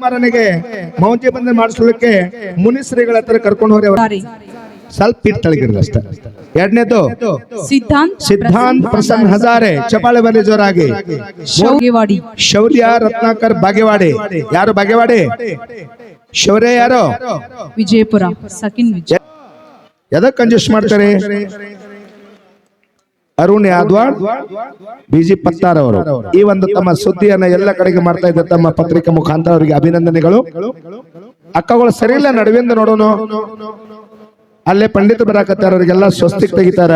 ಕುಮಾರನಿಗೆ ಮೌಂಟಿ ಬಂಧನ ಮಾಡಿಸ್ಲಿಕ್ಕೆ ಮುನಿಶ್ರೀಗಳ ಹತ್ರ ಕರ್ಕೊಂಡು ಹೋಗಿ ಅವರು. ಸ್ವಲ್ಪ ಅಷ್ಟೇ. ಎರಡನೇದು ಸಿದ್ಧಾಂತ್ ಸಿದ್ಧಾಂತ್ ಪ್ರಸನ್ನ ಹಜಾರೆ ಚಪಾಳೆ ಬನ್ನಿ ಜೋರಾಗಿ. ಶೌರ್ಯ ರತ್ನಾಕರ್ ಬಾಗೇವಾಡಿ. ಯಾರು ಬಾಗೇವಾಡಿ? ಶೌರ್ಯ ಯಾರು? ವಿಜಯಪುರ ಸಕಿನ್ ವಿಜಯ. ಎದಕ್ ಕಂಜೂಸ್ ಮಾಡ್ತಾರೆ? ಅರುಣ್ ಬಿ ಬಿಜಿ ಪತ್ತಾರ್ ಅವರು. ಈ ಒಂದು ತಮ್ಮ ಸುದ್ದಿಯನ್ನ ಎಲ್ಲ ಕಡೆಗೆ ಮಾಡ್ತಾ ಇದ್ದ ತಮ್ಮ ಪತ್ರಿಕಾ ಮುಖಾಂತರ ಅವರಿಗೆ ಅಭಿನಂದನೆಗಳು. ಅಕ್ಕಗಳು ಸರಿ ಇಲ್ಲ ನಡುವಿಂದ ನೋಡೋಣ ಅಲ್ಲೇ ಪಂಡಿತ ಬರಾಕತ್ತಾರ ಅವರಿಗೆಲ್ಲ ಸ್ವಸ್ತಿ ತೆಗಿತಾರ.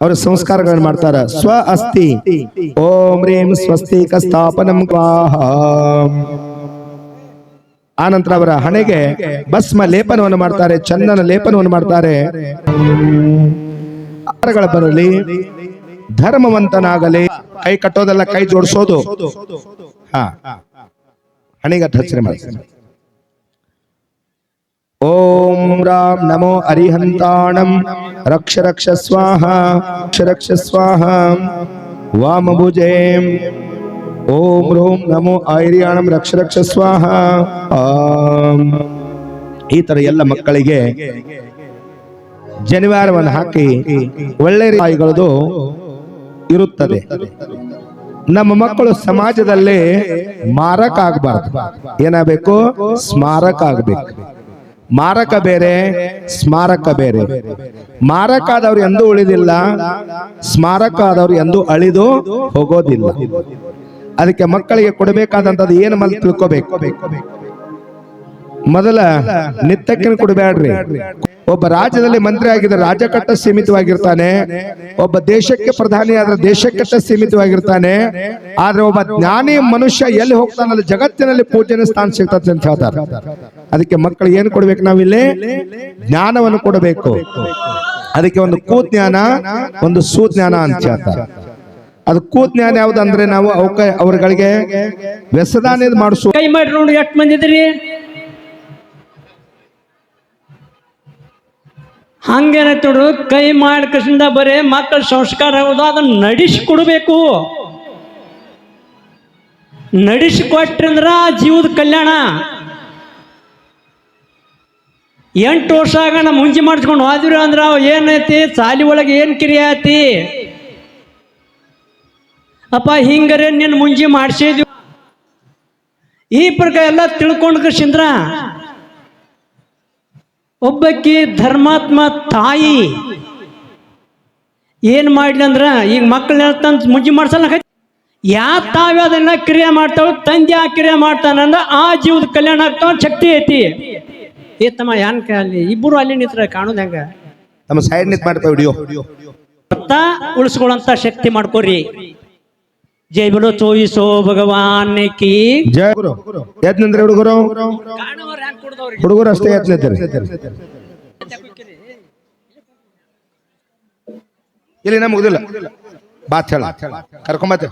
ಅವರ ಸಂಸ್ಕಾರಗಳನ್ನ ಮಾಡ್ತಾರ. ಸ್ವ ಅಸ್ತಿ. ಓಂ ರೀಂ ಸ್ವಸ್ತಿಕ ಸ್ಥಾಪನಂ ಆನಂತರ ಅವರ ಹಣೆಗೆ ಭಸ್ಮ ಲೇಪನವನ್ನು ಮಾಡ್ತಾರೆ, ಚಂದನ ಲೇಪನವನ್ನು ಮಾಡ್ತಾರೆ. ಬರಲಿ, ಧರ್ಮವಂತನಾಗಲಿ, ಕೈ ಕಟ್ಟೋದೆಲ್ಲ ಕೈ ಜೋಡಿಸೋದು. ಹಾ. ಹಣೆಗೆ ಹಚ್ಚನೆ ಮಾಡ್ತಾರೆ ಓಂ ರಾಮ್ ನಮೋ ಅರಿಹಂತಾಣಂ ರಕ್ಷ ರಕ್ಷ ಸ್ವಾಹ, ರಕ್ಷ ರಕ್ಷ ಸ್ವಾಹ. ವಾಮಭುಜೇ ಓಂ ರೋಂ ನಮೋ ಐರಿಯಾಣಂ ರಕ್ಷ ರಕ್ಷ ಸ್ವಾಹ. ಈ ತರ ಎಲ್ಲ ಮಕ್ಕಳಿಗೆ ಜನಿವಾರವನ್ನು ಹಾಕಿ ಒಳ್ಳೆ ತಾಯಿಗಳದು ಇರುತ್ತದೆ. ನಮ್ಮ ಮಕ್ಕಳು ಸಮಾಜದಲ್ಲಿ ಮಾರಕ ಆಗಬಾರ್ದು. ಏನಾಗಬೇಕು? ಸ್ಮಾರಕ ಆಗಬೇಕು. ಮಾರಕ ಬೇರೆ, ಸ್ಮಾರಕ ಬೇರೆ. ಮಾರಕ ಆದವ್ರು ಎಂದೂ ಉಳಿದಿಲ್ಲ, ಸ್ಮಾರಕ ಆದವ್ರು ಎಂದೂ ಅಳಿದು ಹೋಗೋದಿಲ್ಲ. ಅದಕ್ಕೆ ಮಕ್ಕಳಿಗೆ ಕೊಡಬೇಕಾದಂತದ್ದು ಏನು ಮಲ್ ತಿಳ್ಕೋಬೇಕು? ಮೊದಲ ನಿತ್ಯಕ್ಕೆ ಕೊಡಬೇಡ್ರಿ ಒಬ್ಬ ರಾಜ್ಯದಲ್ಲಿ ಮಂತ್ರಿ ಆಗಿದ್ರೆ ರಾಜ್ಯ ಕಟ್ಟ ಸೀಮಿತವಾಗಿರ್ತಾನೆ. ಒಬ್ಬ ದೇಶಕ್ಕೆ ಪ್ರಧಾನಿ ಆದ್ರೆ ದೇಶಕ್ಕಷ್ಟ ಸೀಮಿತವಾಗಿರ್ತಾನೆ. ಆದ್ರೆ ಒಬ್ಬ ಜ್ಞಾನಿ ಮನುಷ್ಯ ಎಲ್ಲಿ ಹೋಗ್ತಾನಲ್ಲ ಜಗತ್ತಿನಲ್ಲಿ ಪೂಜನೆ ಸ್ಥಾನ ಸಿಗ್ತದೆ ಅಂತ ಹೇಳ್ತಾರೆ. ಅದಕ್ಕೆ ಮಕ್ಕಳು ಏನು ಕೊಡ್ಬೇಕು ನಾವಿಲ್ಲಿ? ಜ್ಞಾನವನ್ನು ಕೊಡಬೇಕು. ಅದಕ್ಕೆ ಒಂದು ಕೂಜ್ಞಾನ, ಒಂದು ಸುಜ್ಞಾನ ಅಂತ ಹೇಳ್ತಾರೆ. ಅದು ಕೂಜ್ಞಾನ ಯಾವ್ದಂದ್ರೆ ನಾವು ಅವಕ ಅವ್ರಗಳಿಗೆ ವ್ಯಸದಾನ ಮಾಡಿಸು ಮಾಡಿ ನೋಡಿ ಎಷ್ಟು ಹಂಗೇನೈತೆ ನೋಡು ಕೈ ಮಾಡಿ ಕೃಷ್ಣದ ಬರೇ ಮಕ್ಕಳ ಸಂಸ್ಕಾರ ಹೌದು ಅದನ್ನ ನಡೆಸಿ ಕೊಡಬೇಕು. ಆ ಜೀವದ ಕಲ್ಯಾಣ. ಎಂಟು ವರ್ಷ ಆಗ ನಮ್ಮ ಮುಂಜಿ ಮಾಡಿಸ್ಕೊಂಡು ಹೋದ್ರಿ ಅಂದ್ರೆ ಅವ್ ಏನೈತಿ? ಸಾಲಿ ಒಳಗೆ ಏನು ಕಿರಿಯ ಐತಿ ಅಪ್ಪ, ಹಿಂಗರೆ ನಿನ್ನ ಮುಂಜಿ ಮಾಡಿಸಿದ್ವಿ. ಈ ಪ್ರಕಾರ ಎಲ್ಲ ತಿಳ್ಕೊಂಡು ಕೃಷ್ಣಂದ್ರ ಒಬ್ಬಕ್ಕಿ ಧರ್ಮಾತ್ಮ ತಾಯಿ ಏನ್ ಮಾಡ್ಲಿ ಅಂದ್ರ ಈಗ ಮಕ್ಕಳನ್ನ ತಂದು ಮುಂಜಿ ಮಾಡ್ಸಲ್ಲ ಯಾ ತಾವೇ ಅದನ್ನ ಕ್ರಿಯೆ ಮಾಡ್ತಾವ ತಂದೆ ಆ ಕ್ರಿಯೆ ಮಾಡ್ತಾನಂದ್ರ ಆ ಜೀವದ ಕಲ್ಯಾಣ ಆಗ್ತಾವ ಶಕ್ತಿ ಐತಿ. ಏ ತಮ್ಮ ಯಾನ್ ಅಲ್ಲಿ? ಇಬ್ಬರು ಅಲ್ಲಿ ನಿತ್ರ ಕಾಣೋದು ಹೆಂಗ? ನಮ್ಮ ಸೈಡ್ ನಿಂತ ಮಾಡ್ತಾವ ವಿಡಿಯೋ. ಉಳಿಸ್ಕೊಳ್ಳಂತ ಶಕ್ತಿ ಮಾಡ್ಕೋರಿ. ಜೈ ಬಿಡೋ ಚೋಯಿಸೋ ಭಗವಾನ್ ಕಿ ಜಯ ಗುರು. ಎದ್ ನಿಂದ್ರಿ ಹುಡುಗರು ಹುಡುಗರು ಅಷ್ಟೇ ಎದ್ ನಿಂತಿರಿ ಇಲ್ಲಿ ನಾ ಮುಗ್ದಿಲ್ಲ ಬಾತ್ ಹೇಳ. ಕರ್ಕೊಂಬತ್ತೆ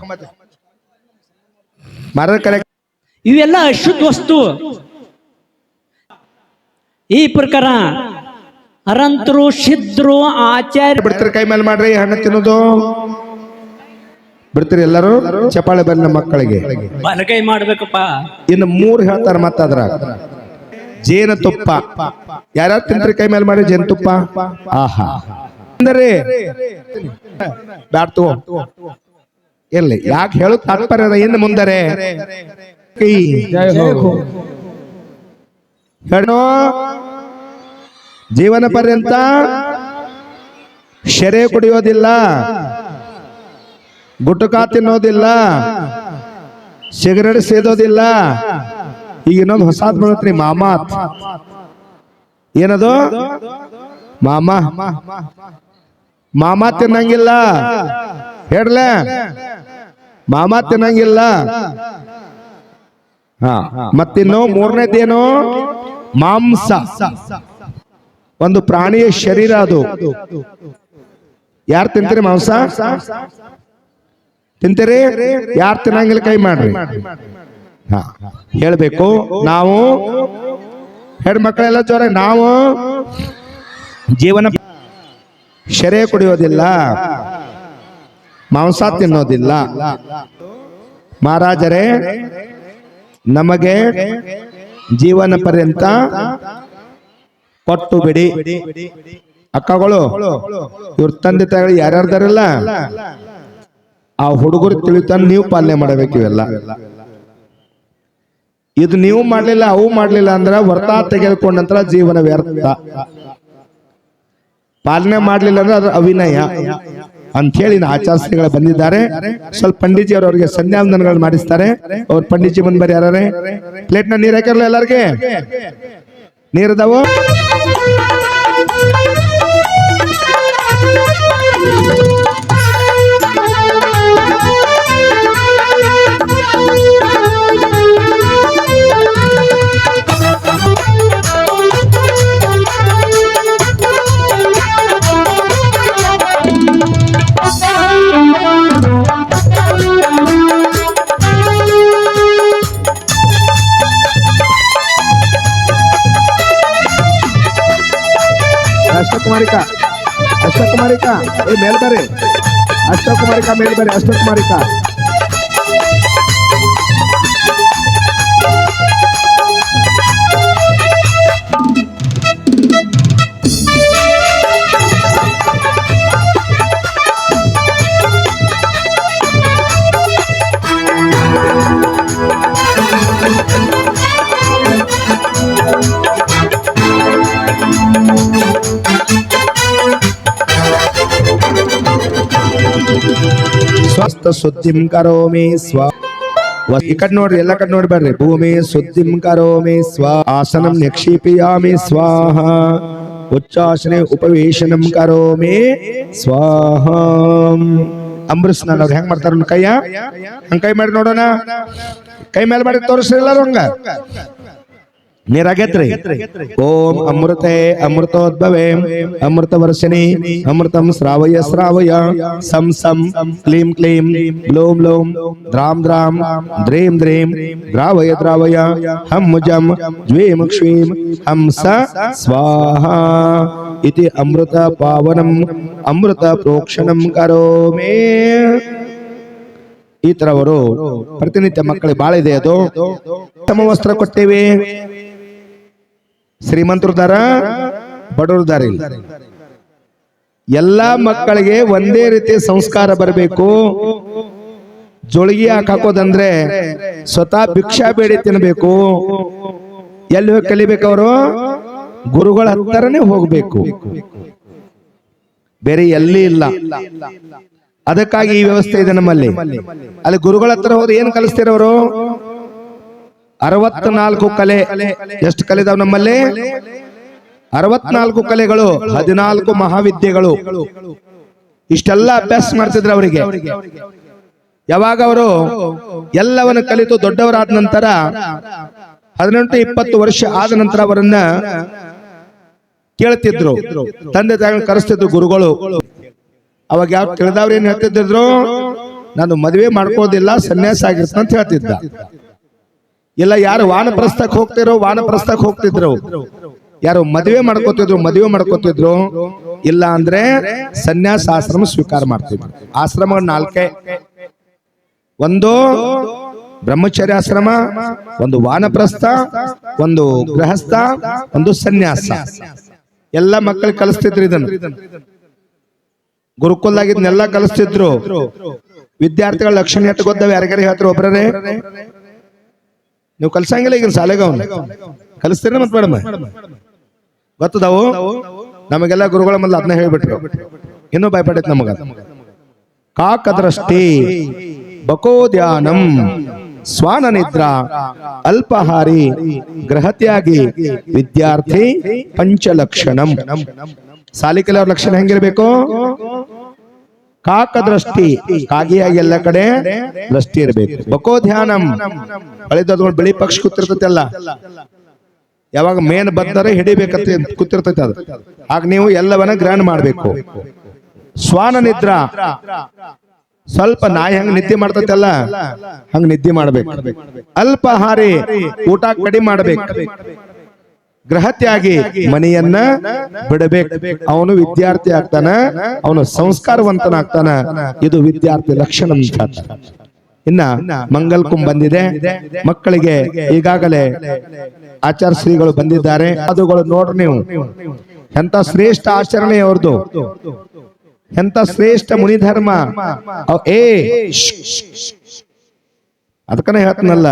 ಮರದ ಕರೆ ಇವೆಲ್ಲ ಅಶುದ್ಧ ವಸ್ತು. ಈ ಪ್ರಕಾರ ಅರಂತರು ಶಿದ್ರು ಆಚಾರ್ಯ ಬಿಡ್ತಾರೆ ಕೈ ಮೇಲೆ ಮಾಡ್ರಿ ಹಣ್ಣು ತಿನ್ನೋದು. ಬಿಡ್ತೀರಿ ಎಲ್ಲರೂ? ಚಪಾಳೆ ಬರ್ಲಿ ನಮ್ಮ ಮಕ್ಕಳಿಗೆ. ಬಲಗೈ ಮಾಡ್ಬೇಕಪ್ಪ. ಇನ್ನು ಮೂರು ಹೇಳ್ತಾರೆ ಮತ್ತ ಅದ್ರ ಜೇನ ತುಪ್ಪ ಯಾರ್ಯಾರು ತಿಂತ್ರಿ ಕೈ ಮೇಲೆ ಮಾಡಿ ಜೇನು ತುಪ್ಪ ಆಹಾ. ಅಂದರೆ ಎಲ್ಲಿ ಯಾಕೆ ಹೇಳು ತಾತ್ಪರ್ಯ ಅದ? ಇನ್ನು ಮುಂದರೆ. ಹೇಳೋ ಜೀವನ ಪರ್ಯಂತ ಶೆರೆ ಕುಡಿಯೋದಿಲ್ಲ ಗುಟುಕಾ ತಿನ್ನೋದಿಲ್ಲ, ಸಿಗರೇಟ್ ಸೇದೋದಿಲ್ಲ ಈಗ ಇನ್ನೊಂದು ಹೊಸಾದ್ ಬಂದತ್ರಿ ಮಾಮಾತ್ ಏನದು? ಮಾಮಾ. ಮಾಮಾ ತಿನ್ನಂಗಿಲ್ಲ. ಹೇಳ ಮಾಮಾ ತಿನ್ನಂಗಿಲ್ಲ. ಹಾ, ಮತ್ತಿನ್ನು ಮೂರನೇದೇನು? ಮಾಂಸ. ಒಂದು ಪ್ರಾಣಿಯ ಶರೀರ ಅದು. ಯಾರು ತಿಂತೀರಿ ಮಾಂಸ? ತಿಂತೀರಿ? ಯಾರು ತಿನ್ನಂಗಿಲ್ಲ ಕೈ ಮಾಡ್ರಿ. ಹೇಳ್ಬೇಕು. ನಾವು ಹೆಣ್ಮಕ್ಳೆಲ್ಲ ಜೋರ ನಾವು ಜೀವನ ಶೆರೆ ಕುಡಿಯೋದಿಲ್ಲ ಮಾಂಸ ತಿನ್ನೋದಿಲ್ಲ. ಮಹಾರಾಜರೇ ನಮಗೆ ಜೀವನ ಪರ್ಯಂತ ಕೊಟ್ಟು ಬಿಡಿ. ಅಕ್ಕಗಳು ಇವ್ರ ತಂದೆ ತಾಯಿ ಯಾರ್ಯಾರ್ದಾರಲ್ಲ ಆ ಹುಡುಗರು ತಿಳಿತಾನೆ ನೀವು ಪಾಲನೆ ಮಾಡಬೇಕು ಇವೆಲ್ಲ. ಇದು ನೀವು ಮಾಡ್ಲಿಲ್ಲ, ಅವು ಮಾಡ್ಲಿಲ್ಲ ಅಂದ್ರೆ ವ್ರತ ತೆಗೆದುಕೊಂಡ ನಂತರ ಜೀವನ ವ್ಯರ್ಥ. ಪಾಲನೆ ಮಾಡ್ಲಿಲ್ಲ ಅಂದ್ರೆ ಅದು ಅವಿನಯ. ಅಂತ ಹೇಳಿ ಆಚಾರ್ಯಗಳು ಬಂದಿದ್ದಾರೆ. ಸ್ವಲ್ಪ ಪಂಡಿಜಿ ಅವರು ಅವರಿಗೆ ಸಂಧ್ಯಾವಂದನಗಳು ಮಾಡಿಸ್ತಾರೆ. ಅವ್ರ ಪಂಡಿಜಿ ಬಂದ್ ಬರ್ರಿ ಯಾರೇ ಪ್ಲೇಟ್ನ ನೀರ್ ಹಾಕಿರಲ್ಲ ಎಲ್ಲಾರ್ಗೆ? Thank ಅಷ್ಟಕುಮಾರಿಕ ಮೇಲ್ ಬರ್ರಿ ಅಷ್ಟಕುಮಾರಿಕಾ ಮೇಲ್ ಬರ್ರಿ ಅಷ್ಟಕುಮಾರಿಕ ಸುದ್ದಿಂ ಕರೋಮಿ ಸ್ವ ಈ ಕಡೆ ನೋಡ್ರಿ, ಎಲ್ಲ ಕಡೆ ನೋಡ್ಬೇಡ್ರಿ ಭೂಮಿ ಸುದ್ದಿಂ ಕರೋಮಿ ಸ್ವ ಆಸನಂ ನಿಕ್ಷೇಪಿಯಾಮಿ ಸ್ವಾಹ. ಉಚ್ಚಾಸನೆ ಉಪವೇಶನಂ ಕರೋಮಿ ಸ್ವಾಹ. ಅಂಬರೀಷ್ ನಾನು ಅವ್ರು ಹೆಂಗ್ ಮಾಡ್ತಾರ ಕೈಯ? ಹಂಗ ಕೈ ಮಾಡಿ ನೋಡೋಣ. ಕೈ ಮೇಲೆ ಮಾಡಿ ತೋರಿಸ್ರಿ ಎಲ್ಲಾರು ಹಂಗ. ನೀರಾಗೈತ್ರಿ. ಓಂ ಅಮೃತೆ ಅಮೃತೋದ್ಭವೆ ಅಮೃತ ವರ್ಷಿಣಿ ಅಮೃತಂ ಶ್ರಾವಯ ಶ್ರಾವಯ, ಸಂ ಸಂ, ಕ್ಲೀಂ ಕ್ಲೀಂ, ಲೋಂ ಲೋಂ, ದ್ರಾಂ ದ್ರಾಂ, ದ್ರೀಂ ದ್ರೀಂ, ದ್ರಾವಯ ದ್ರಾವಯ, ಹಂ ಮುಜಂ ಜ್ವೇಂ ಕ್ಷೀಂ ಹಂಸ ಸ್ವಾಹ. ಇತಿ ಅಮೃತ ಪಾವನಂ, ಅಮೃತ ಪ್ರೋಕ್ಷಣಂ ಕರೋಮೇ. ಈ ತರ ಅವರು ಪ್ರತಿನಿತ್ಯ ಮಕ್ಕಳಿಗೆ ಬಾಳ ಅದು. ಉತ್ತಮ ವಸ್ತ್ರ ಕೊಟ್ಟೇವೆ. ಶ್ರೀಮಂತರದಾರ ಬಡವರದಾರ ಇಲ್ಲ ಎಲ್ಲಾ ಮಕ್ಕಳಿಗೆ ಒಂದೇ ರೀತಿ ಸಂಸ್ಕಾರ ಬರಬೇಕು. ಜೋಳಿಗೆ ಹಾಕೋದಂದ್ರೆ ಸ್ವತಃ ಭಿಕ್ಷಾ ಬೇಡಿ ತಿನ್ಬೇಕು. ಎಲ್ಲಿ ಹೋಗಿ ಕಲಿಬೇಕು ಅವರು ಗುರುಗಳ ಹತ್ತರನೇ ಹೋಗ್ಬೇಕು. ಬೇರೆ ಎಲ್ಲಿ ಇಲ್ಲ. ಅದಕ್ಕಾಗಿ ಈ ವ್ಯವಸ್ಥೆ ಇದೆ ನಮ್ಮಲ್ಲಿ. ಅಲ್ಲಿ ಗುರುಗಳ ಹತ್ರ ಹೋದ್ರೆ ಏನ್ ಕಲಿಸ್ತೀರವರು? ಅರವತ್ನಾಲ್ಕು ಕಲೆ. ಎಷ್ಟು ಕಲೆ ಇದಾವ್ ನಮ್ಮಲ್ಲಿ? ಅರವತ್ನಾಲ್ಕು ಕಲೆಗಳು, ಹದಿನಾಲ್ಕು ಮಹಾವಿದ್ಯೆಗಳು. ಇಷ್ಟೆಲ್ಲ ಅಭ್ಯಾಸ ಮಾಡ್ತಿದ್ರು ಅವರಿಗೆ. ಯಾವಾಗ ಅವರು ಎಲ್ಲವನ್ನು ಕಲಿತು ದೊಡ್ಡವರಾದ ನಂತರ, ಹದಿನೆಂಟು ಇಪ್ಪತ್ತು ವರ್ಷ ಆದ ನಂತರ ಅವರನ್ನ ಕೇಳ್ತಿದ್ರು. ತಂದೆ ತಾಯಿ ಕರೆಸ್ತಿದ್ರು ಗುರುಗಳು. ಅವಾಗ ಯಾವ ತಿಳಿದವ್ರು ಏನ್ ಹೇಳ್ತಿದ್ರು? ನಾನು ಮದುವೆ ಮಾಡ್ಕೋದಿಲ್ಲ ಸನ್ಯಾಸ ಆಗಿರ್ತ ಅಂತ ಹೇಳ್ತಿದ್ದ. ಇಲ್ಲ ಯಾರು ವಾನಪ್ರಸ್ಥಕ್ಕೆ ಹೋಗ್ತಿರೋ ವಾನಪ್ರಸ್ಥಕ್ಕೆ ಹೋಗ್ತಿದ್ರು? ಯಾರು ಮದುವೆ ಮಾಡ್ಕೋತಿದ್ರು ಮದುವೆ ಮಾಡ್ಕೋತಿದ್ರು? ಇಲ್ಲ ಅಂದ್ರೆ ಸನ್ಯಾಸ ಆಶ್ರಮ ಸ್ವೀಕಾರ ಮಾಡ್ತಿದ್ರು. ಆಶ್ರಮ ನಾಲ್ಕೆ. ಒಂದು ಬ್ರಹ್ಮಚರ್ಯ ಆಶ್ರಮ ಒಂದು ವಾನಪ್ರಸ್ಥ, ಒಂದು ಗೃಹಸ್ಥ, ಒಂದು ಸನ್ಯಾಸ. ಎಲ್ಲ ಮಕ್ಕಳು ಕಲಿಸ್ತಿದ್ರು ಇದನ್ನು. ಗುರುಕುಲ್ದಾಗ ಇದನ್ನೆಲ್ಲ ಕಲಿಸ್ತಿದ್ರು. ವಿದ್ಯಾರ್ಥಿಗಳ ಲಕ್ಷಣ ಎಟ್ಟು ಗೊತ್ತಾವೆ ಯಾರಿಗಾರ ಹೇಳ್ತಾರೆ ಒಬ್ಬರೇ ನೀವು ಕಲ್ಸಂಗಿಲ್ಲ ಈಗ ಶಾಲೆಗೆ ಅವನು. ಕಲಿಸ್ತೀರ ಮತ್ ಮೇಡಮ್? ಗೊತ್ತದಾವು? ನಮಗೆಲ್ಲ ಗುರುಗಳ ಮೊದಲು ಅದನ್ನ ಹೇಳ್ಬಿಟ್ರು. ಇನ್ನೂ ಭಯಪಡೈತೆ ನಮಗ. ಕಾಕದೃಷ್ಟಿ ಬಕೋದ್ಯಾನಂ ಸ್ವಾನ ನಿದ್ರ ಅಲ್ಪಹಾರಿ ಗ್ರಹತ್ಯಾಗಿ ವಿದ್ಯಾರ್ಥಿ ಪಂಚಲಕ್ಷಣಂ. ಅವ್ರ ಲಕ್ಷಣ ಹೆಂಗಿರ್ಬೇಕು? ಕಾಕದೃಷ್ಟಿ ಕಾಗಿಯಾಗಿ ಎಲ್ಲ ಕಡೆ ದೃಷ್ಟಿ ಇರಬೇಕು. ಬಕೋಧ್ಯಾನಂ ಹಳಿದ ಬಿಳಿ ಪಕ್ಷ ಕೂತಿರ್ತೈತಲ್ಲ. ಯಾವಾಗ ಮೇನ್ ಬದ್ದರೆ ಹಿಡಿಬೇಕಂತ ಕೂತಿರ್ತೈತೆ ಅದು. ಆಗ ನೀವು ಎಲ್ಲವನ್ನ ಗ್ರಹಣ ಮಾಡಬೇಕು. ಶ್ವಾನ ನಿದ್ರ. ಸ್ವಲ್ಪ ನಾಯಿ ಹಂಗ ನಿದ್ದೆ ಮಾಡ್ತೈತಲ್ಲ, ಹಂಗ ನಿದ್ದೆ ಮಾಡ್ಬೇಕು. ಅಲ್ಪಹಾರಿ ಊಟ ಕಡಿಮೆ ಮಾಡ್ಬೇಕು. ಗೃಹತ್ಯಾಗಿ ಮನೆಯನ್ನ ಬಿಡಬೇಕು. ಅವನು ವಿದ್ಯಾರ್ಥಿ ಆಗ್ತಾನ ಅವನು ಸಂಸ್ಕಾರವಂತನಾಗ್ತಾನ ಇದು ವಿದ್ಯಾರ್ಥಿ ಲಕ್ಷಣ. ಇನ್ನ ಮಂಗಲ್ ಕುಂಭ ಬಂದಿದೆ. ಮಕ್ಕಳಿಗೆ ಈಗಾಗಲೇ ಆಚಾರ ಶ್ರೀಗಳು ಬಂದಿದ್ದಾರೆ. ಅದುಗಳು ನೋಡ್ರಿ ನೀವು. ಎಂತ ಶ್ರೇಷ್ಠ ಆಚರಣೆ ಅವ್ರದ್ದು. ಎಂತ ಶ್ರೇಷ್ಠ ಮುನಿಧರ್ಮ. ಏ ಅದಕ್ಕನೇ ಹೇಳ್ತಾನಲ್ಲ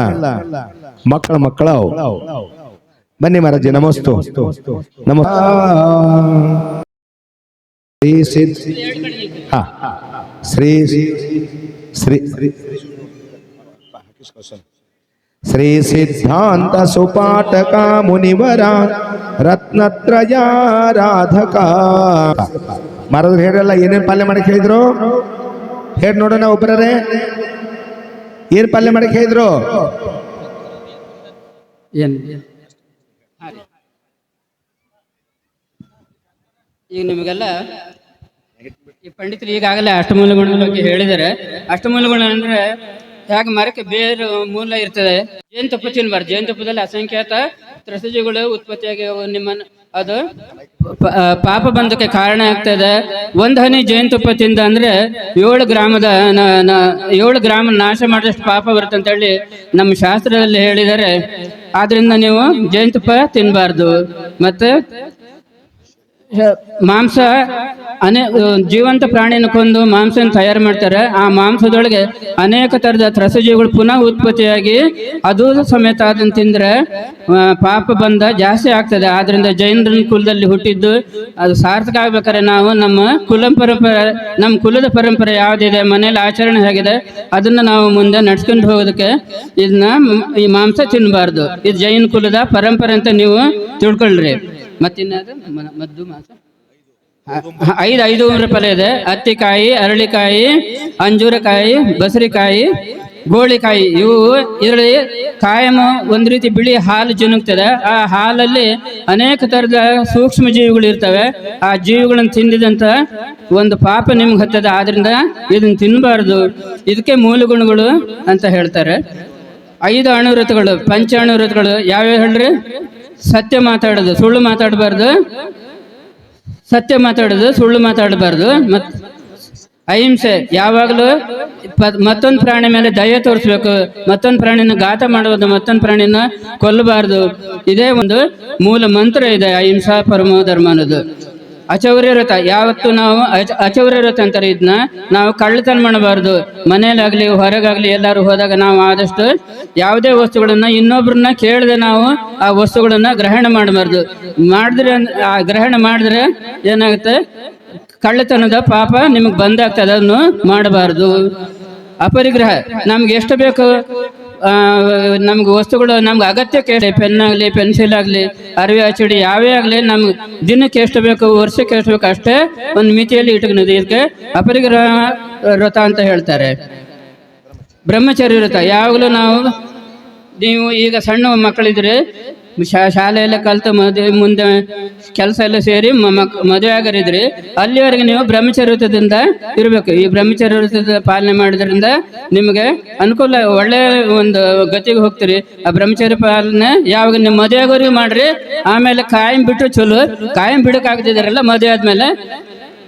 ಮಕ್ಕಳ ಮಕ್ಕಳ. ಬನ್ನಿ ಮಹಾರಾಜ ನಮಸ್ತು. ನಮ ಶ್ರೀ ಸಿದ್ ಹಾ ಶ್ರೀ ಶ್ರೀ ಶ್ರೀ ಸಿದ್ಧಾಂತ ಸುಪಾಟಕ ಮುನಿವರ ರತ್ನತ್ರಯಾರಾಧಕ ಮರದ ಹೇಳಲ್ಲ ಏನೇನು ಪಾಲ್ಯ ಮಾಡಿ ಹೇಳಿದ್ರು ಹೇಳಿ ನೋಡೋಣ ಒಬ್ಬರೇ ಏನ್ ಪಾಲ್ಯ ಮಾಡಿ ಹೇಳಿದ್ರು ಏನು? ಈಗ ನಿಮಗೆಲ್ಲ ಈ ಪಂಡಿತರು ಈಗಾಗಲೇ ಅಷ್ಟಮೂಲಗಳ ಬಗ್ಗೆ ಹೇಳಿದ್ದಾರೆ. ಅಷ್ಟಮೂಲಗಳು ಅಂದ್ರೆ ಹೇಗೆ ಮರಕ್ಕೆ ಬೇರೆ ಮೂಲ ಇರ್ತದೆ. ಜೇನುತುಪ್ಪ ತಿನ್ಬಾರ್ದು. ಜೇನುತುಪ್ಪದಲ್ಲಿ ಅಸಂಖ್ಯಾತ ತ್ರಸಜಿಗಳು ಉತ್ಪತ್ತಿಯಾಗಿ ನಿಮ್ಮನ್ನು ಅದು ಪಾಪ ಬಂಧಕ್ಕೆ ಕಾರಣ ಆಗ್ತದೆ. ಒಂದು ಹನಿ ಜೇನುತುಪ್ಪ ತಿಂದ ಅಂದ್ರೆ ಏಳು ಗ್ರಾಮದ ಏಳು ಗ್ರಾಮ ನಾಶ ಮಾಡಿದಷ್ಟು ಪಾಪ ಬರುತ್ತೆ ಅಂತ ಹೇಳಿ ನಮ್ಮ ಶಾಸ್ತ್ರದಲ್ಲಿ ಹೇಳಿದ್ದಾರೆ. ಆದ್ರಿಂದ ನೀವು ಜೇನುತುಪ್ಪ ತಿನ್ನಬಾರ್ದು ಮತ್ತೆ ಮಾಂಸ ಅನೇ ಜೀವಂತ ಪ್ರಾಣಿನ ಕೊಂದು ಮಾಂಸನ ತಯಾರು ಮಾಡ್ತಾರೆ. ಆ ಮಾಂಸದೊಳಗೆ ಅನೇಕ ತರದ ತ್ರಸಜೀವಿಗಳು ಪುನಃ ಉತ್ಪತ್ತಿಯಾಗಿ ಅದು ಸಮೇತ ಅದನ್ನ ತಿಂದ್ರೆ ಪಾಪ ಬಂದ ಜಾಸ್ತಿ ಆಗ್ತದೆ. ಆದ್ರಿಂದ ಜೈನರ ಕುಲದಲ್ಲಿ ಹುಟ್ಟಿದ್ದು ಅದು ಸಾರ್ಥಕ ಆಗ್ಬೇಕಾದ್ರೆ ನಾವು ನಮ್ಮ ಕುಲ ಪರಂಪರೆ, ನಮ್ಮ ಕುಲದ ಪರಂಪರೆ ಯಾವ್ದಿದೆ ಮನೇಲಿ ಆಚರಣೆ ಹೇಗಿದೆ, ಅದನ್ನ ನಾವು ಮುಂದೆ ನಡ್ಸ್ಕೊಂಡು ಹೋಗೋದಕ್ಕೆ ಇದನ್ನ ಈ ಮಾಂಸ ತಿನ್ನಬಾರ್ದು. ಇದು ಜೈನ ಕುಲದ ಪರಂಪರೆ ಅಂತ ನೀವು ತಿಳ್ಕೊಳ್ರಿ. ಮತ್ತಿನ್ನದು ಮದ್ದು ಮಾಸ ಐದು ಐದು ಐದು ರೂಪಾಯಿ ಇದೆ. ಹತ್ತಿಕಾಯಿ ಅರಳಿಕಾಯಿ, ಅಂಜೂರಕಾಯಿ, ಬಸರಿಕಾಯಿ, ಗೋಳಿಕಾಯಿ. ಇವು ಇದರಲ್ಲಿ ಕಾಯಮ ಒಂದು ರೀತಿ ಬಿಳಿ ಹಾಲು ಜುನುಗ್ತದೆ. ಆ ಹಾಲಲ್ಲಿ ಅನೇಕ ತರದ ಸೂಕ್ಷ್ಮ ಜೀವಿಗಳು ಇರ್ತವೆ. ಆ ಜೀವಿಗಳನ್ನ ತಿಂದಿದಂತ ಒಂದು ಪಾಪ ನಿಮ್ಗೆ ಹತ್ತದ. ಆದ್ರಿಂದ ಇದನ್ನ ತಿನ್ನಬಾರ್ದು ಇದಕ್ಕೆ ಮೂಲ ಗುಣಗಳು ಅಂತ ಹೇಳ್ತಾರೆ. ಐದು ಅಣುವೃತಗಳು ಪಂಚ ಅಣುವೃತಗಳು ಯಾವ್ಯಾವ ಹೇಳ್ರಿ? ಸತ್ಯ ಮಾತಾಡೋದು, ಸುಳ್ಳು ಮಾತಾಡಬಾರ್ದು. ಸತ್ಯ ಮಾತಾಡೋದು, ಸುಳ್ಳು ಮಾತಾಡಬಾರ್ದು. ಮತ್ ಅಹಿಂಸೆ, ಯಾವಾಗಲೂ ಮತ್ತೊಂದು ಪ್ರಾಣಿ ಮೇಲೆ ದಯ ತೋರಿಸ್ಬೇಕು. ಮತ್ತೊಂದು ಪ್ರಾಣಿನ ಘಾತ ಮಾಡುವುದು, ಮತ್ತೊಂದು ಪ್ರಾಣಿನ ಕೊಲ್ಲಬಾರ್ದು. ಇದೇ ಒಂದು ಮೂಲ ಮಂತ್ರ ಇದೆ, ಅಹಿಂಸಾ ಪರಮೋ ಧರ್ಮ ಅನ್ನೋದು. ಅಚೌರ್ಯ ವ್ರತ ಯಾವತ್ತು ನಾವು ಅಚ- ಅಚೌರ್ಯ ವ್ರತ ಅಂತಾರೆ ಇದನ್ನ ನಾವು ಕಳ್ಳತನ ಮಾಡಬಾರ್ದು. ಮನೇಲಾಗ್ಲಿ, ಹೊರಗಾಗ್ಲಿ ಎಲ್ಲಾರು ಹೋದಾಗ ನಾವು ಆದಷ್ಟು ಯಾವುದೇ ವಸ್ತುಗಳನ್ನ ಇನ್ನೊಬ್ರನ್ನ ಕೇಳದೆ ನಾವು ಆ ವಸ್ತುಗಳನ್ನ ಗ್ರಹಣ ಮಾಡಬಾರ್ದು. ಮಾಡಿದ್ರೆ ಆ ಗ್ರಹಣ ಮಾಡಿದ್ರೆ ಏನಾಗುತ್ತೆ? ಕಳ್ಳತನದ ಪಾಪ ನಿಮಗೆ ಬಂದಾಗ್ತದೆ, ಅದನ್ನು ಮಾಡಬಾರ್ದು. ಅಪರಿಗ್ರಹ. ನಮ್ಗೆ ಎಷ್ಟು ಬೇಕು? ನಮ್ಗೆ ವಸ್ತುಗಳು ನಮ್ಗೆ ಅಗತ್ಯಕ್ಕೆ ಪೆನ್ ಆಗಲಿ ಪೆನ್ಸಿಲ್ ಆಗಲಿ, ಅರಿವೆ ಹಚ್ಚಡಿ, ಯಾವೇ ಆಗಲಿ, ನಮ್ಗೆ ದಿನಕ್ಕೆ ಎಷ್ಟು ಬೇಕು, ವರ್ಷಕ್ಕೆ ಎಷ್ಟು ಬೇಕು ಅಷ್ಟೇ ಒಂದು ಮಿತಿಯಲ್ಲಿ ಇಟ್ಕೊಂಡಿದೆ ಇದಕ್ಕೆ ಅಪರಿಗ್ರಹ ವ್ರತ ಅಂತ ಹೇಳ್ತಾರೆ. ಬ್ರಹ್ಮಚರ್ಯ ವ್ರತ ಯಾವಾಗಲೂ ನಾವು, ನೀವು ಈಗ ಸಣ್ಣ ಮಕ್ಕಳಿದ್ರೆ ಶಾಲೆಯಲ್ಲ ಕಲ್ತು ಮದುವೆ ಮುಂದೆ ಕೆಲಸ ಎಲ್ಲ ಸೇರಿ ಮದುವೆ ಆಗರಿದ್ರಿ ಅಲ್ಲಿವರೆಗೆ ನೀವು ಬ್ರಹ್ಮಚರ್ಯ ವ್ರತದಿಂದ ಇರಬೇಕು. ಈ ಬ್ರಹ್ಮಚರ್ಯ ವ್ರತದ ಪಾಲನೆ ಮಾಡೋದ್ರಿಂದ ನಿಮಗೆ ಅನುಕೂಲ, ಒಳ್ಳೆ ಒಂದು ಗತಿಗೆ ಹೋಗ್ತೀರಿ. ಆ ಬ್ರಹ್ಮಚರ್ಯ ಪಾಲನೆ ಯಾವಾಗ ನೀವು ಮದುವೆ ಆಗೋರಿಗೆ ಮಾಡ್ರಿ, ಆಮೇಲೆ ಕಾಯಂ ಬಿಟ್ಟು ಚಲೋ, ಕಾಯಂ ಬಿಡಕ್ ಆಗದಿದ್ದಾರಲ್ಲ ಮದುವೆ ಆದ್ಮೇಲೆ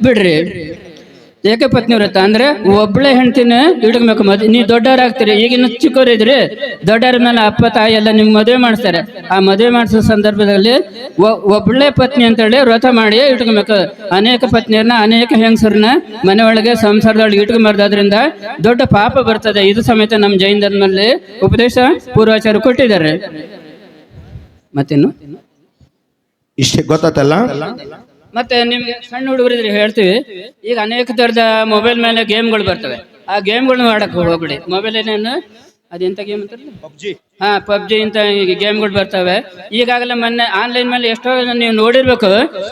ಬಿಡ್ರಿ. ಏಕಪತ್ನಿ ವ್ರತ ಅಂದ್ರೆ ಒಬ್ಳೆ ಹೆಂಡತಿನ ಹಿಡ್ಬೇಕು ಮದ್ ನೀವು ದೊಡ್ಡವರಾಗ್ತೀರಿ, ಈಗಿನ ಚಿಕ್ಕವರಿದ್ರಿ ದೊಡ್ಡವ್ರ ಮೇಲೆ ಅಪ್ಪ, ತಾಯಿ ಎಲ್ಲ ನಿಮ್ಗೆ ಮದುವೆ ಮಾಡಿಸ್ತಾರೆ. ಆ ಮದುವೆ ಮಾಡಿಸೋ ಸಂದರ್ಭದಲ್ಲಿ ಒಬ್ಳೆ ಪತ್ನಿ ಅಂತೇಳಿ ವ್ರತ ಮಾಡಿ ಇಟ್ಕೊಬೇಕು ಅನೇಕ ಪತ್ನಿಯರನ್ನ ಅನೇಕ ಹೆಂಗಸರನ್ನ ಮನೆ ಒಳಗೆ ಸಂಸಾರದೊಳಗೆ ಇಟ್ಕೊಂಬಾರ್ದಾದ್ರಿಂದ ದೊಡ್ಡ ಪಾಪ ಬರ್ತದೆ. ಇದು ಸಮೇತ ನಮ್ಮ ಜೈನ ಧರ್ಮದಲ್ಲಿ ಉಪದೇಶ ಪೂರ್ವಾಚಾರ ಕೊಟ್ಟಿದ್ದಾರೆ. ಮತ್ತೇನು? ಇಷ್ಟೇ ಗೊತ್ತಾತಲ್ಲ? ಮತ್ತೆ ನಿಮ್ಗೆ ಸಣ್ಣ ಹುಡುಗರಿದ್ರೆ ಹೇಳ್ತೀವಿ. ಈಗ ಅನೇಕ ತರದ ಮೊಬೈಲ್ ಮೇಲೆ ಗೇಮ್ಗಳು ಬರ್ತವೆ. ಆ ಗೇಮ್ಗಳನ್ನ ಆಡಕ್ ಹೋಗ್ಬಿಡಿ. ಮೊಬೈಲ್ ಏನೇನು ಅದೆಂತ ಗೇಮ್ ಪಬ್ಜಿ. ಹಾ ಪಬ್ಜಿ ಇಂತ ಗೇಮ್ಗಳು ಬರ್ತವೆ. ಈಗಾಗಲೇ ಮೊನ್ನೆ ಆನ್ಲೈನ್ ಮೇಲೆ ಎಷ್ಟೋ ನೀವು ನೋಡಿರ್ಬೇಕು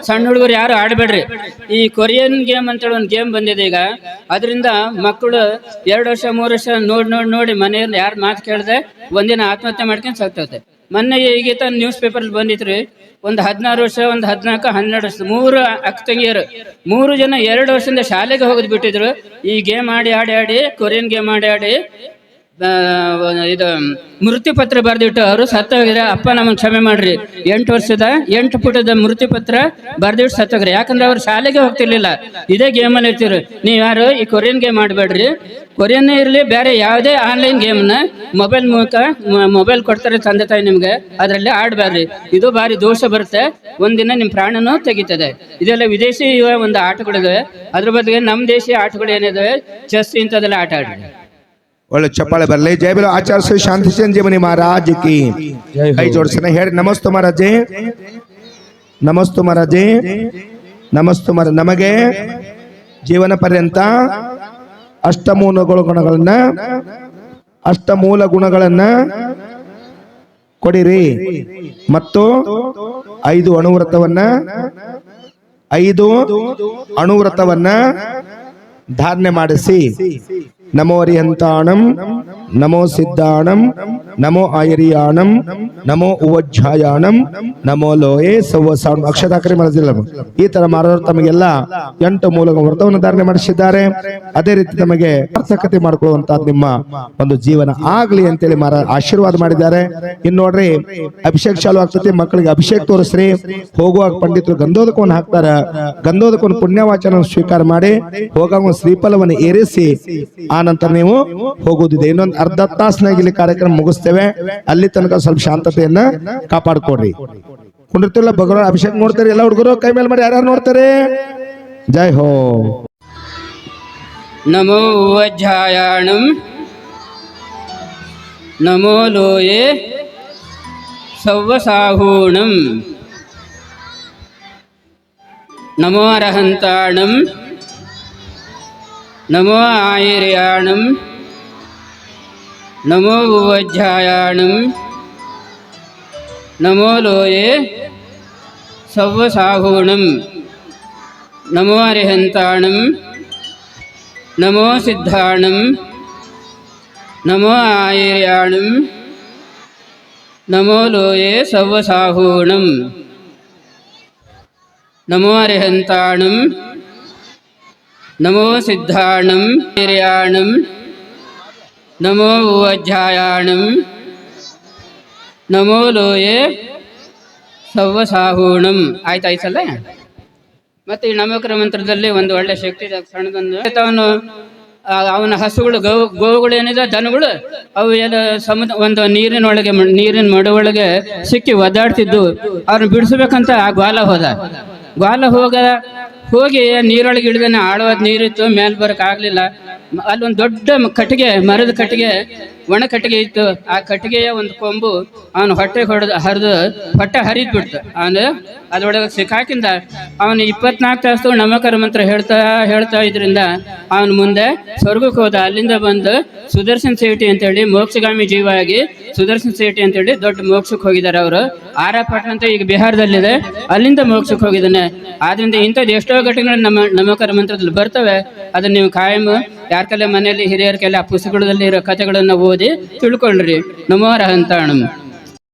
ಸಣ್ಣ ಹುಡುಗರು ಯಾರು ಆಡಬೇಡ್ರಿ. ಈ ಕೊರಿಯನ್ ಗೇಮ್ ಅಂತೇಳಿ ಒಂದು ಗೇಮ್ ಬಂದಿದೆ ಈಗ. ಅದರಿಂದ ಮಕ್ಕಳು ಎರಡು ವರ್ಷ ಮೂರು ವರ್ಷ ನೋಡಿ ನೋಡಿ ನೋಡಿ ಮನೆಯಲ್ಲಿ ಯಾರು ಮಾತು ಕೇಳದೆ ಒಂದಿನ ಆತ್ಮಹತ್ಯೆ ಮಾಡ್ಕೊಂಡು ಸತ್ತೋತೆ ಮೊನ್ನೆ ಈಗ ನ್ಯೂಸ್ ಪೇಪರ್ ಬಂದಿತ್ರಿ ಒಂದು ಹದಿನಾರು ವರ್ಷ ಒಂದು ಹದಿನಾಲ್ಕು ಹನ್ನೆರಡು ವರ್ಷ ಮೂರು ಅಕ್ಕ ತಂಗಿಯರು. ಮೂರು ಜನ ಎರಡು ವರ್ಷದಿಂದ ಶಾಲೆಗೆ ಹೋಗೋದು ಬಿಟ್ಟಿದ್ರು. ಈ ಗೇಮ್ ಆಡಿ ಆಡಿ ಆಡಿ ಕೊರಿಯನ್ ಗೇಮ್ ಆಡಿ ಆಡಿ ಇದು, ಮೃತ್ಯು ಪತ್ರ ಬರೆದಿಟ್ಟು ಅವರು ಸತ್ತೋಗಿದ್ರೆ ಅಪ್ಪ ನಮ್ಮನ್ನು ಕ್ಷಮೆ ಮಾಡ್ರಿ. ಎಂಟು ವರ್ಷದ, ಎಂಟು ಪುಟದ ಮೃತ್ಯು ಪತ್ರ ಬರೆದಿಟ್ಟು ಸತ್ತೋಗ್ರಿ ಯಾಕಂದ್ರೆ ಅವ್ರು ಶಾಲೆಗೆ ಹೋಗ್ತಿರ್ಲಿಲ್ಲ. ಇದೇ ಗೇಮಲ್ಲಿ ಇರ್ತಿರು ನೀವು ಯಾರು ಈ ಕೊರಿಯನ್ ಗೇಮ್ ಆಡಬೇಡ್ರಿ. ಕೊರಿಯನ್ನೇ ಇರಲಿ, ಬೇರೆ ಯಾವುದೇ ಆನ್ಲೈನ್ ಗೇಮ್ನ ಮೊಬೈಲ್ ಮೂಲಕ ಮೊಬೈಲ್ ಕೊಡ್ತಾರೆ ತಂದೆ ತಾಯಿ ನಿಮ್ಗೆ. ಅದರಲ್ಲಿ ಆಡಬೇಡ್ರಿ. ಇದು ಭಾರಿ ದೋಷ ಬರುತ್ತೆ. ಒಂದಿನ ನಿಮ್ಮ ಪ್ರಾಣನೂ ತೆಗಿತದೆ. ಇದೆಲ್ಲ ವಿದೇಶಿ ಒಂದು ಆಟಗಳಿದೆ ಅದ್ರ ಬದಲಿಗೆ ನಮ್ಮ ದೇಶೀಯ ಆಟಗಳು ಏನಿದಾವೆ? ಚೆಸ್ ಇಂಥದ್ದೆಲ್ಲ ಆಟ ಆಡ್ರಿ. ಒಳ್ಳೆ ಚಪ್ಪಾಳೆ ಬರಲಿ. ಜಯ ಬಿಲ ಆಚಾರ್ಯ ಶ್ರೀ ಶಾಂತಿ ಸಂಜೀವನಿ ಮಹಾರಾಜ್ ಕಿ. ಕೈ ಜೋಡಿಸ್ತಾನೆ ಹೇಳಿ ನಮಸ್ತು ಮಹಾರಾಜೆ. ನಮಸ್ತು ಮಹಾರಾಜೆ. ನಮಸ್ತು ಮರ ನಮಗೆ ಜೀವನ ಪರ್ಯಂತ ಅಷ್ಟಮೂಲ ಗುಣಗಳನ್ನ ಅಷ್ಟಮೂಲ ಗುಣಗಳನ್ನ ಕೊಡಿರಿ. ಮತ್ತು ಐದು ಅಣುವ್ರತವನ್ನ ಐದು ಅಣುವ್ರತವನ್ನ ಧಾರಣೆ ಮಾಡಿಸಿ. ನಮೋ ಅರಿಹಂತಾಣಂ ನಮೋ ಸಿದ್ಧಾಣಂ ನಮೋ ಆಯರಿಯಾಣಂ ನಮೋ ಉವಜ್ಜಾಯಾಣಂ ನಮೋ ಲೋಯೆ ಸವ್ವಸಾಣ ಅಕ್ಷತಾಕರಿ ಮಾಡಿಸಿಲ್ಲ ಈ ತರ ಮಾರೋರು ತಮಗೆಲ್ಲ ಎಂಟು ಮೂಲ ವ್ರತವನ್ನು ಧಾರಣೆ ಮಾಡಿಸಿದ್ದಾರೆ. ಅದೇ ರೀತಿ ತಮಗೆ ಸಾರ್ಥಕತೆ ಮಾಡಿಕೊಳ್ಳುವಂತ ನಿಮ್ಮ ಒಂದು ಜೀವನ ಆಗ್ಲಿ ಅಂತೇಳಿ ಮಾರ ಆಶೀರ್ವಾದ ಮಾಡಿದ್ದಾರೆ. ಇನ್ನು ನೋಡ್ರಿ, ಅಭಿಷೇಕ ಚಾಲು ಆಗ್ತತಿ, ಮಕ್ಕಳಿಗೆ ಅಭಿಷೇಕ ತೋರಿಸ್ರಿ. ಹೋಗುವಾಗ ಪಂಡಿತರು ಗಂಧೋದಕವನ್ನು ಹಾಕ್ತಾರ. ಗಂಧೋದಕವನ್ನು ಪುಣ್ಯವಾಚನ ಸ್ವೀಕಾರ ಮಾಡಿ ಹೋಗುವಾಗ ಒಂದು ಶ್ರೀಫಲವನ್ನು ಏರಿಸಿ ಆ ನಂತರ ನೀವು ಹೋಗುವುದಿದೆ. ಇನ್ನೊಂದು ಅರ್ಧ ತಾಸಿನಾಗ ಇಲ್ಲಿ ಕಾರ್ಯಕ್ರಮ ಮುಗಿಸ್ತೇವೆ ಅಲ್ಲಿ ತನಕ ಸ್ವಲ್ಪ ಶಾಂತತೆಯನ್ನ ಕಾಪಾಡ್ಕೊಡ್ರಿ. ಕುಂಡಿರ್ತಿಲ್ಲ ಭಗವಾನ್ ಅಭಿಷೇಕ್ ನೋಡ್ತಾರೆ, ಎಲ್ಲ ಹುಡುಗರು ಕೈ ಮೇಲೆ ಮಾಡಿ ಯಾರ್ಯಾರು ನೋಡ್ತಾರೆ? ಜೈ ಹೋ. ನಮೋ ವಜ್ಜಾಯಾಣಂ ನಮೋ ಲೋಯೆ ಸವ್ವಸಾಹೂಣಂ ನಮೋ ಅರಹಂತಾಣಂ ನಮೋ ಆಯಿರ್ಯಾಣಂ ನಮೋ ವಜ್ಜಾಯಾಣಂ ನಮೋ ಲೋಯೆ ಸವ್ವಸಾಹೂಣಂ ನಮೋ ಅರಿಹಂತಾಣಂ ನಮೋ ಸಿದ್ಧಾಣಂ ನಮೋ ಆಯಿರ್ಯಾಣಂ ನಮೋ ಲೋಯೆ ಸವ್ವಸಾಹೂಣಂ ನಮೋ ಅರಿಹಂತಾಣಂ ನಮೋ ಸಿದ್ಧಾಣಂ ಆಯಿರ್ಯಾಣಂ ನಮೋ ಉವಜ್ಜಾಯಾಣಂ ನಮೋ ಲೋಯೆ ಸವ್ವಸಾಹೂಣಂ ಆಯ್ತು ಆಯ್ತಲ್ಲ ಮತ್ತೆ ಈ ನಮಕರ ಮಂತ್ರದಲ್ಲಿ ಒಂದು ಒಳ್ಳೆ ಶಕ್ತಿ ಸಣ್ಣದೊಂದು. ಅವನು ಅವನ ಹಸುಗಳು, ಗೋ, ಗೋವುಗಳು ಏನಿದೆ, ದನಗಳು, ಅವು ಎಲ್ಲ ಸಮುದ್ರ, ಒಂದು ನೀರಿನೊಳಗೆ ನೀರಿನ ಮಡುವೊಳಗೆ ಸಿಕ್ಕಿ ಒದ್ದಾಡ್ತಿದ್ದು, ಅವ್ರನ್ನ ಬಿಡಿಸ್ಬೇಕಂತ ಆ ಗ್ವಾಲ ಹೋದ. ಗ್ವಾಲ ಹೋಗ, ಹೋಗಿ ನೀರೊಳಗೆ ಇಳಿದಾನೆ, ಆಳವಾದ ನೀರಿತ್ತು, ಮೇಲೆ ಬರಕ್ ಆಗ್ಲಿಲ್ಲ. ಮ- ಅಲ್ಲೊಂದು ದೊಡ್ಡ ಕಟ್ಟಿಗೆ, ಮರದ ಕಟ್ಟಿಗೆ, ಒಣ ಕಟ್ಟಿಗೆ ಇತ್ತು. ಆ ಕಟ್ಟಿಗೆಯ ಒಂದು ಕೊಂಬು ಅವನು ಹೊಟ್ಟೆ ಹೊಡೆದು ಹರಿದು ಹೊಟ್ಟೆ ಹರಿದ್ ಬಿಡ್ತು ಅವನು ಅದ್ರೊಳಗೆ ಸಿಕ್ಕಾಕಿಂದ ಅವನು ಇಪ್ಪತ್ನಾಲ್ಕು ತಾಸು ನಮಕರ ಮಂತ್ರ ಹೇಳ್ತಾ ಹೇಳ್ತಾ ಇದ್ರಿಂದ ಅವನು ಮುಂದೆ ಸ್ವರ್ಗಕ್ಕೆ ಹೋದ. ಅಲ್ಲಿಂದ ಬಂದು ಸುದರ್ಶನ್ ಸೇಟಿ ಅಂತೇಳಿ ಮೋಕ್ಷಗಾಮಿ ಜೀವ ಆಗಿ ಸುದರ್ಶನ್ ಸೇಟಿ ಅಂತೇಳಿ ದೊಡ್ಡ ಮೋಕ್ಷಕ್ಕೆ ಹೋಗಿದ್ದಾರೆ ಅವರು. ಆರಾಪಟ್ಟ ಅಂತ ಈಗ ಬಿಹಾರದಲ್ಲಿದೆ. ಅಲ್ಲಿಂದ ಮೋಕ್ಷಕ್ಕೆ ಹೋಗಿದ್ದಾನೆ. ಆದ್ರಿಂದ ಇಂಥದ್ದು ಎಷ್ಟೋ ಘಟನೆಗಳು ನಮ್ಮ ನಮಕರ ಮಂತ್ರದಲ್ಲಿ ಬರ್ತವೆ. ಅದನ್ನ ನೀವು ಕಾಯಂ ಯಾರ ಮನೆಯಲ್ಲಿ ಹಿರಿಯರ ಪುಸ್ತಕಗಳಲ್ಲಿ ಇರೋ ಕಥೆಗಳನ್ನು ಓದಿ ತಿಳ್ಕೊಳ್ರಿ ನಮೋ ರಹಂತಾಣಂ